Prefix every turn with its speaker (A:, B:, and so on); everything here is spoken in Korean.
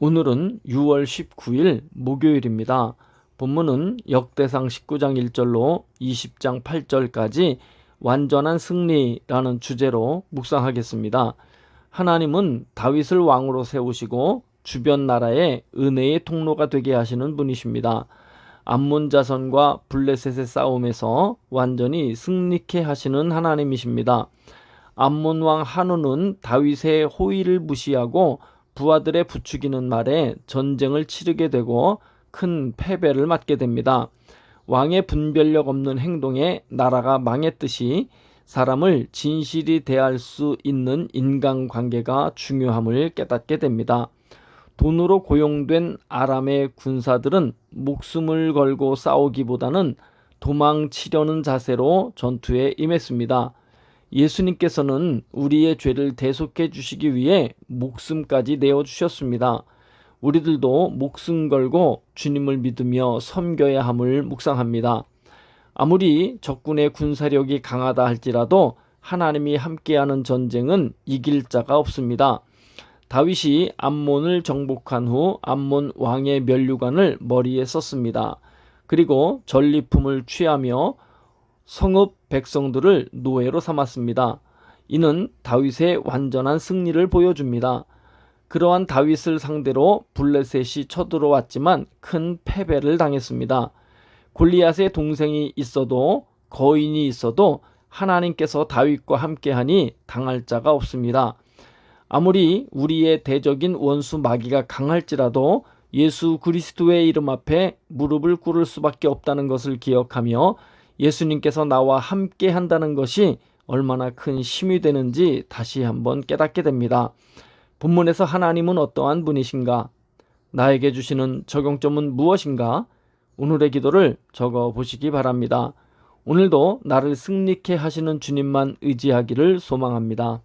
A: 오늘은 6월 19일 목요일입니다. 본문은 역대상 19장 1절로 20장 8절까지 완전한 승리라는 주제로 묵상하겠습니다. 하나님은 다윗을 왕으로 세우시고 주변 나라의 은혜의 통로가 되게 하시는 분이십니다. 암몬 자손과 블레셋의 싸움에서 완전히 승리케 하시는 하나님이십니다. 암몬 왕 한우는 다윗의 호의를 무시하고 부하들의 부추기는 말에 전쟁을 치르게 되고 큰 패배를 맞게 됩니다. 왕의 분별력 없는 행동에 나라가 망했듯이 사람을 진실이 대할 수 있는 인간관계가 중요함을 깨닫게 됩니다. 돈으로 고용된 아람의 군사들은 목숨을 걸고 싸우기보다는 도망치려는 자세로 전투에 임했습니다. 예수님께서는 우리의 죄를 대속해 주시기 위해 목숨까지 내어 주셨습니다. 우리들도 목숨 걸고 주님을 믿으며 섬겨야 함을 묵상합니다. 아무리 적군의 군사력이 강하다 할지라도 하나님이 함께하는 전쟁은 이길 자가 없습니다. 다윗이 암몬을 정복한 후 암몬 왕의 면류관을 머리에 썼습니다. 그리고 전리품을 취하며 성읍 백성들을 노예로 삼았습니다. 이는 다윗의 완전한 승리를 보여줍니다. 그러한 다윗을 상대로 블레셋이 쳐들어왔지만 큰 패배를 당했습니다. 골리앗의 동생이 있어도 거인이 있어도 하나님께서 다윗과 함께하니 당할 자가 없습니다. 아무리 우리의 대적인 원수 마귀가 강할지라도 예수 그리스도의 이름 앞에 무릎을 꿇을 수밖에 없다는 것을 기억하며 예수님께서 나와 함께 한다는 것이 얼마나 큰 힘이 되는지 다시 한번 깨닫게 됩니다. 본문에서 하나님은 어떠한 분이신가? 나에게 주시는 적용점은 무엇인가? 오늘의 기도를 적어 보시기 바랍니다. 오늘도 나를 승리케 하시는 주님만 의지하기를 소망합니다.